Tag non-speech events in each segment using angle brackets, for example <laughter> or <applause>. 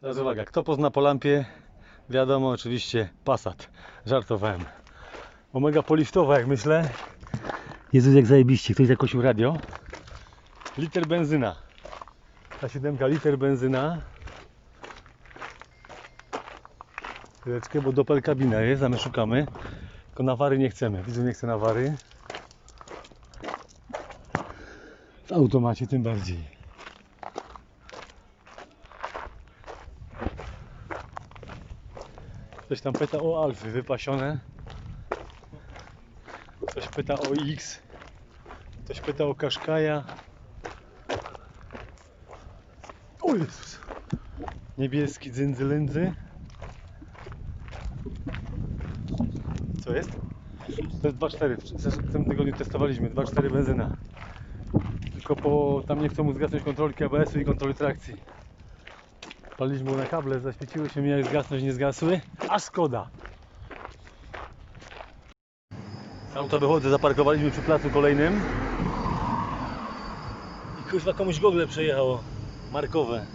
Teraz uwaga, kto pozna po lampie? Wiadomo, oczywiście Passat. Żartowałem. Omega poliftowa, jak myślę. Jezus, jak zajebiście. Ktoś zakosił radio. Liter benzyna. Ta siódemka, liter benzyna. Chwileczkę, bo dopel kabina jest, a my szukamy. Tylko nawary nie chcemy. Widzę, nie chce nawary. W automacie tym bardziej. Ktoś tam pyta o Alfy wypasione. Ktoś pyta o X. Ktoś pyta o Kaszkaja. O Jezus. Niebieski dzyndzylędzy. Co jest? To jest 2.4. W zeszłym tygodniu testowaliśmy 2.4 benzyna. Tylko po tam nie chcą mu zgasnąć kontrolki ABS-u i kontroli trakcji. Paliliśmy na kable, zaświeciły się mi jak zgasnąć nie zgasły. A szkoda. Tam to wychodzę, zaparkowaliśmy przy placu kolejnym. I kurwa komuś gogle przejechało. Markowe.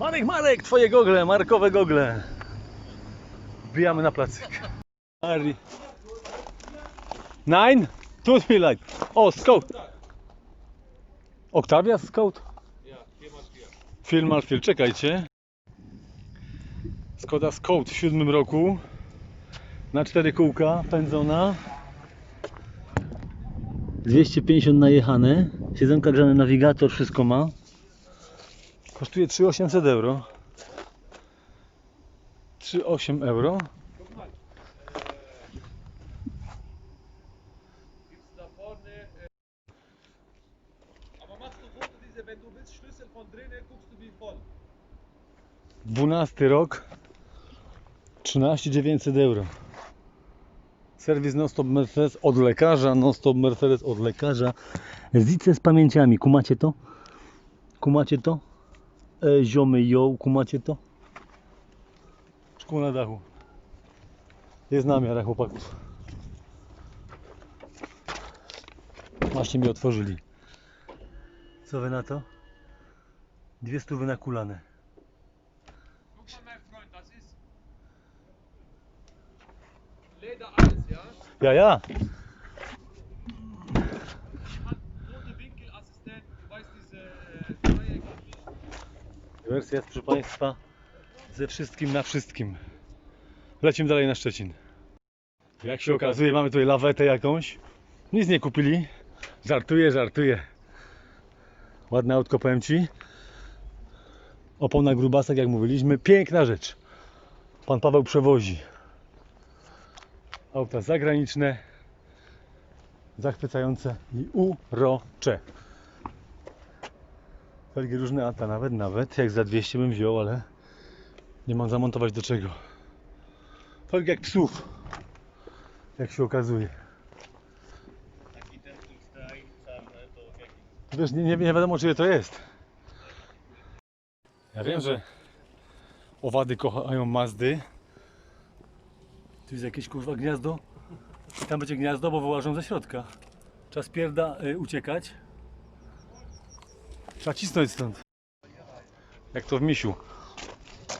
Marek, Marek, twoje gogle, markowe gogle. Wbijamy na placyk. Ari. Nine? Two me like. O, scout. Octavia scout? Film Alfield, czekajcie. Skoda Scout w siódmym roku. Na cztery kółka, pędzona. 250 najechane. Siedzonka grzane, nawigator, wszystko ma. Kosztuje 3800 euro. 38 euro. 12 rok 13900 euro serwis non-stop Mercedes od lekarza non-stop Mercedes od lekarza Zice z pamięciami, kumacie to? kumacie to? E, ziomy ją, kumacie to? szkło na dachu jest namiar chłopaków właśnie mi otworzyli co wy na to? Dwie stówy na kulane ja? Ja, Wersja jest, proszę Państwa, ze wszystkim na wszystkim. Lecimy dalej na Szczecin. Jak się okazuje, mamy tutaj lawetę jakąś. Nic nie kupili. Żartuję, żartuję. Ładne autko, powiem Ci. Opona grubasek, jak mówiliśmy. Piękna rzecz. Pan Paweł przewozi. Auta zagraniczne. Zachwycające i urocze. Felgi różne, a ta nawet, nawet, jak za 200 bym wziął, ale nie mam zamontować do czego. Felgi jak psów, jak się okazuje. Wiesz, nie, nie, nie wiadomo czyje to jest. Ja wiem, że owady kochają Mazdy. Tu jest jakieś kurwa gniazdo. Tam będzie gniazdo, bo wyłażą ze środka. Czas pierda y, uciekać. Trzeba cisnąć stąd. Jak to w misiu.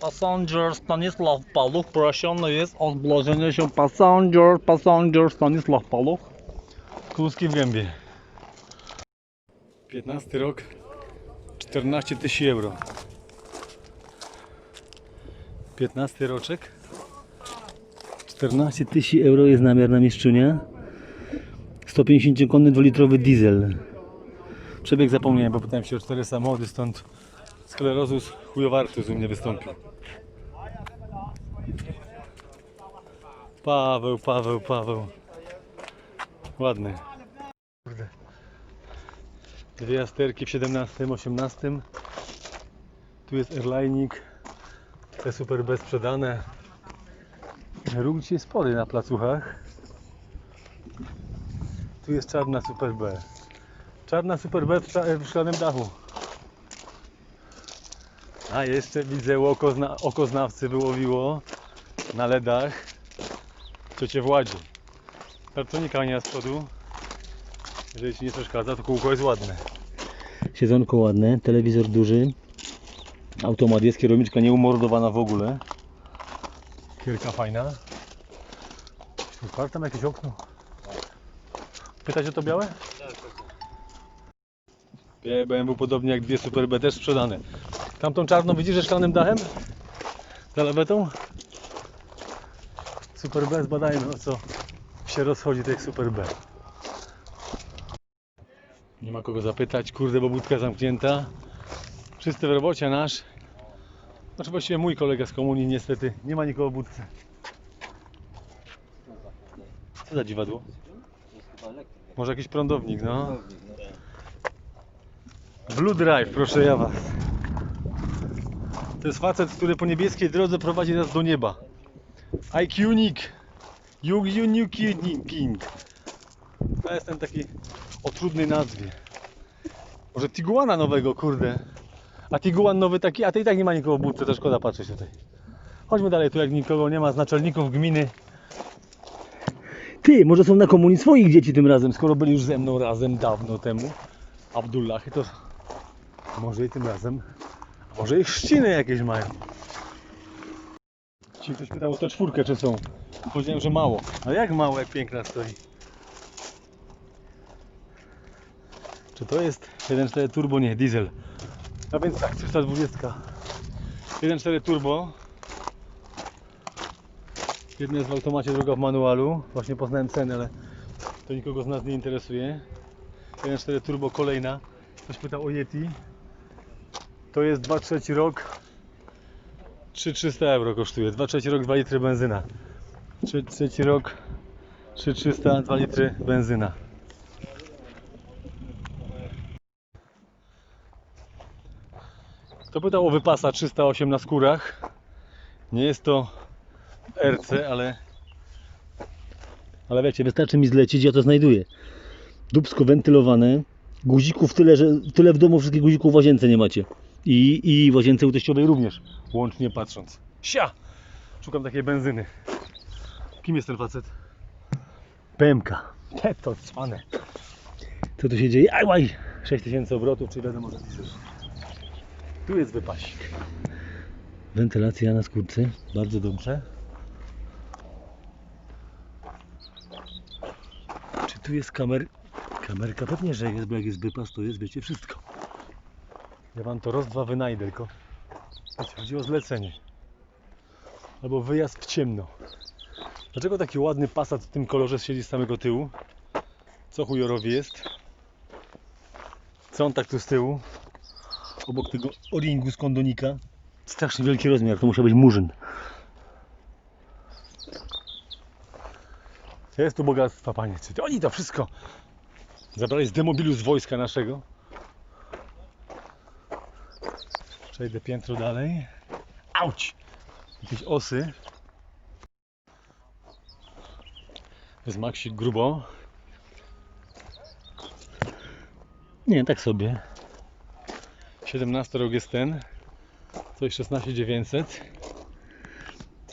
Passenger Stanisław Paluch proszony jest o zbliżenie się passenger, passenger Stanisław Paluch. W gębie. 15 rok. 14 tysięcy euro. 15 roczek. 14 tysięcy euro jest namiar na mieszczunia. 150 konny 2-litrowy diesel. Przebieg zapomniałem, bo pytałem się o 4 samochody, stąd sklerozus chujowartus u mnie wystąpił. Paweł, Paweł, Paweł. Ładny. Kurde. Dwie jasterki w 17, 18. Tu jest airlining. Te super B sprzedane. Ruch dzisiaj spory na placuchach. Tu jest czarna super B. Czarna super B w, szklanym dachu. A jeszcze widzę oko, zna- wyłowiło na ledach ciocie Władzie. Kartonika nie z przodu. Jeżeli Ci nie przeszkadza, to kółko jest ładne. Siedzonko ładne, telewizor duży. Automat jest, kierowniczka nieumordowana w ogóle. Kierka fajna. Otwarte tam jakieś okno. Pytać o to białe? Białe BMW podobnie jak dwie Super B też sprzedane. Tamtą czarną widzisz ze szklanym dachem? Za lawetą? Super B zbadajmy o co się rozchodzi tych Super B. Nie ma kogo zapytać, kurde, bo budka zamknięta. Wszyscy w robocie nasz. Znaczy właściwie mój kolega z komunii niestety nie ma nikogo w budce. Co za dziwadło? Może jakiś prądownik, no. Blue Drive, proszę ja was. To jest facet, który po niebieskiej drodze prowadzi nas do nieba. IQ Nick. Unique King. To jest ten taki o trudnej nazwie. Może Tiguana nowego, kurde. A Tiguan nowy taki, a to i tak nie ma nikogo w budce, to szkoda patrzeć tutaj. Chodźmy dalej, tu jak nikogo nie ma, z naczelników gminy. Ty, może są na komunii swoich dzieci tym razem, skoro byli już ze mną razem dawno temu. Abdullahy to może i tym razem, może i chrzciny jakieś mają. Ci ktoś pytał o tę czwórkę, czy są. Powiedziałem, że mało. A jak mało, jak piękna stoi. Czy to jest 1.4 turbo? Nie, diesel. A więc tak, 320. 1.4 turbo. Jedna jest w automacie, druga w manualu. Właśnie poznałem cenę, ale to nikogo z nas nie interesuje. 1.4 turbo kolejna. Ktoś pytał o Yeti. To jest 2.3 rok. 3300 euro kosztuje. 2.3 rok, 2 litry benzyna. 3 rok, 3300, 2 litry benzyna. Kto pytał o wypasa 308 na skórach? Nie jest to RC, ale ale wiecie, wystarczy mi zlecić, ja to znajduję. Dubsko wentylowane, guzików tyle, że tyle w domu wszystkich guzików w łazience nie macie. I, i w łazience u teściowej również, łącznie patrząc. Sia! Szukam takiej benzyny. Kim jest ten facet? PMK. Te to cwane. Co tu się dzieje? Aj, aj! 6000 obrotów, czy wiadomo, że diesel. Tu jest wypasik. Wentylacja na skórce. Bardzo dobrze. Czy tu jest kamer... kamerka? Pewnie, że jest, bo jak jest wypas, to jest, wiecie, wszystko. Ja wam to roz dwa wynajdę, tylko wiecie, chodzi o zlecenie. Albo wyjazd w ciemno. Dlaczego taki ładny Passat w tym kolorze siedzi z samego tyłu? Co chujorowi jest? Co on tak tu z tyłu? Obok tego o-ringu z kondonika. Strasznie wielki rozmiar, to musiał być murzyn. Jest tu bogactwa, panie. Oni to wszystko zabrali z demobilu z wojska naszego. Przejdę piętro dalej. Auć! Jakieś osy. Jest maksik grubo. Nie, tak sobie. 17 rok jest ten. To jest 16900.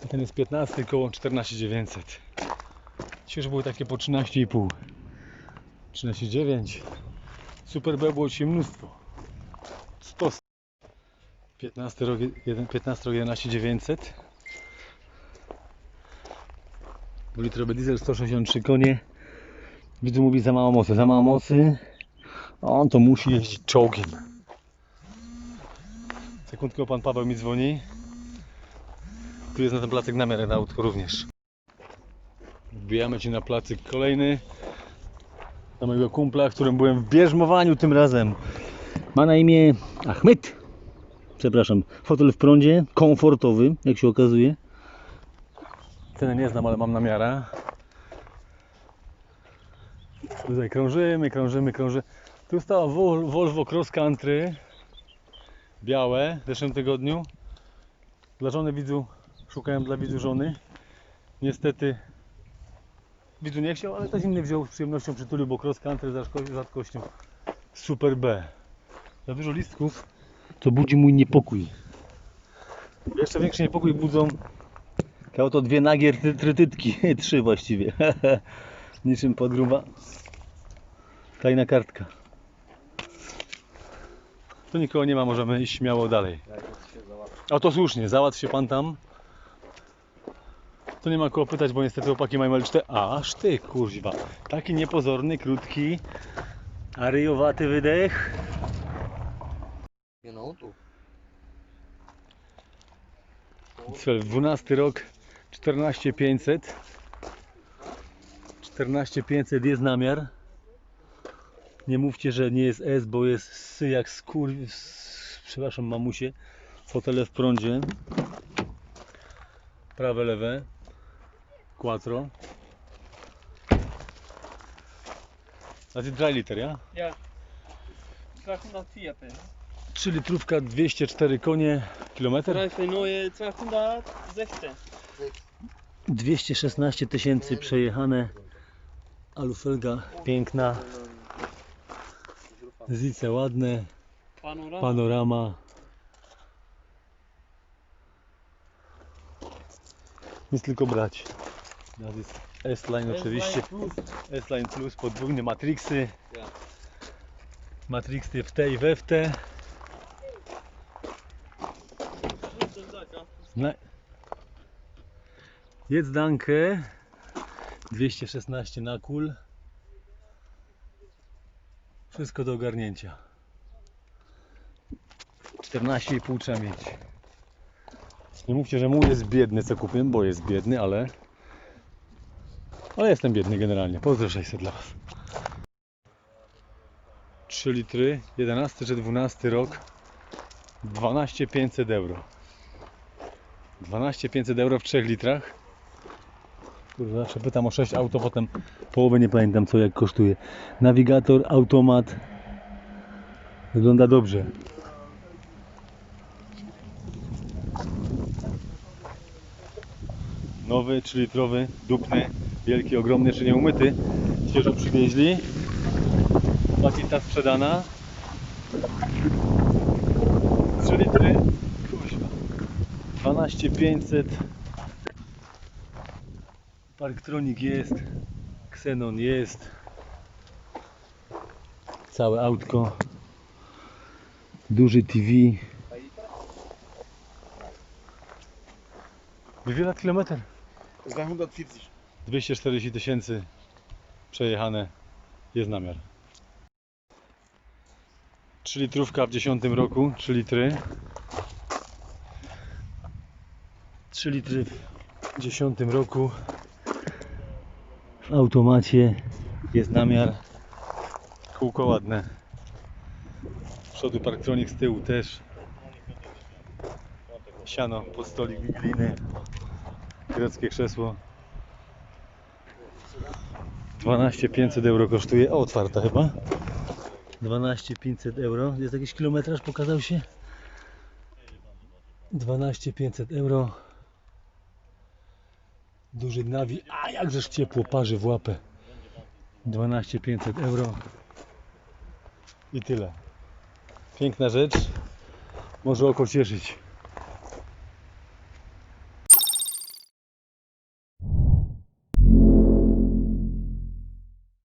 A ten jest 15 koło 14900. Dzisiaj już były takie po 13,5. 13,9. Super B było dzisiaj mnóstwo. 100. 15 rok, jeden- 15 rok 11900. Dwulitrowy diesel 163 konie. Widzę mówi za mało mocy, za mało mocy. On to musi jeździć czołgiem. Sekundkę pan Paweł mi dzwoni. Tu jest na ten placek namiar na autko również. Wbijamy ci na placyk kolejny. Na mojego kumpla, którym byłem w bierzmowaniu tym razem. Ma na imię Achmed. Przepraszam. Fotel w prądzie, komfortowy, jak się okazuje. Ceny nie znam, ale mam namiara. Tutaj krążymy, krążymy, krążymy. Tu stała Vol- Volvo Cross Country. Białe w zeszłym tygodniu. Dla żony widzu, szukałem dla widzu żony. Niestety widzu nie chciał, ale ktoś inny wziął z przyjemnością przytulił, bo Cross Country z rzadko- rzadkością Super B. Za dużo listków, to budzi mój niepokój. Jeszcze większy niepokój budzą te oto dwie nagie try- trytytki, <laughs> trzy właściwie. <laughs> Niczym podruba. Tajna kartka. Tu nikogo nie ma, możemy iść śmiało dalej. A to słusznie, załatw się pan tam. To nie ma kogo pytać, bo niestety opaki mają L4. A, aż ty, kurwa. Taki niepozorny, krótki, a ryjowaty wydech. Genau tu. Słuchaj, 12 rok, 14500. 14500 jest namiar. Nie mówcie, że nie jest S, bo jest sy jak skór... Przepraszam, mamusie. Fotele w prądzie. Prawe, lewe. Quattro. A ty 3 liter, ja? Ja. 204 bin. 3 litrówka, 204 konie, kilometr. Reife neue 216. 216 tysięcy przejechane. Alufelga piękna. Zice ładne. Panorama. Panorama. Nic tylko brać. Das ist S-Line oczywiście. S-Line Plus, podwójne Matrixy. Ja. Matrixy w te i we w te. Na... Jedz dankę. 216 na kul. Wszystko do ogarnięcia. 14,5 trzeba mieć. Nie mówcie, że mój jest biedny, co kupię, bo jest biedny, ale... Ale jestem biedny generalnie. Pozdro 600 dla Was. 3 litry, 11 czy 12 rok. 12500 euro. 12500 euro w 3 litrach. Kurwa, zawsze pytam o 6 auto, potem połowę nie pamiętam co jak kosztuje. Nawigator, automat. Wygląda dobrze. Nowy, 3-litrowy, dupny, wielki, ogromny, czy nie umyty. Świeżo przywieźli. Pakita sprzedana. 3 litry. Kuźwa. 12500. Parktronik jest. Xenon jest. Całe autko. Duży TV. Wie wiele kilometr? 240. 240 tysięcy przejechane. Jest namiar. 3 litrówka w 10 roku, 3 litry. 3 litry w 10 roku. W automacie jest namiar. Kółko ładne. Przodu Parktronic, z tyłu też. Siano pod stolik wigilijny. Greckie krzesło. 12 500 euro kosztuje. O, otwarta chyba. 12 500 euro. Jest jakiś kilometraż pokazał się? 12 500 euro. Duży nawi. A jakżeż ciepło parzy w łapę. 12 500 euro. I tyle. Piękna rzecz. Może oko cieszyć.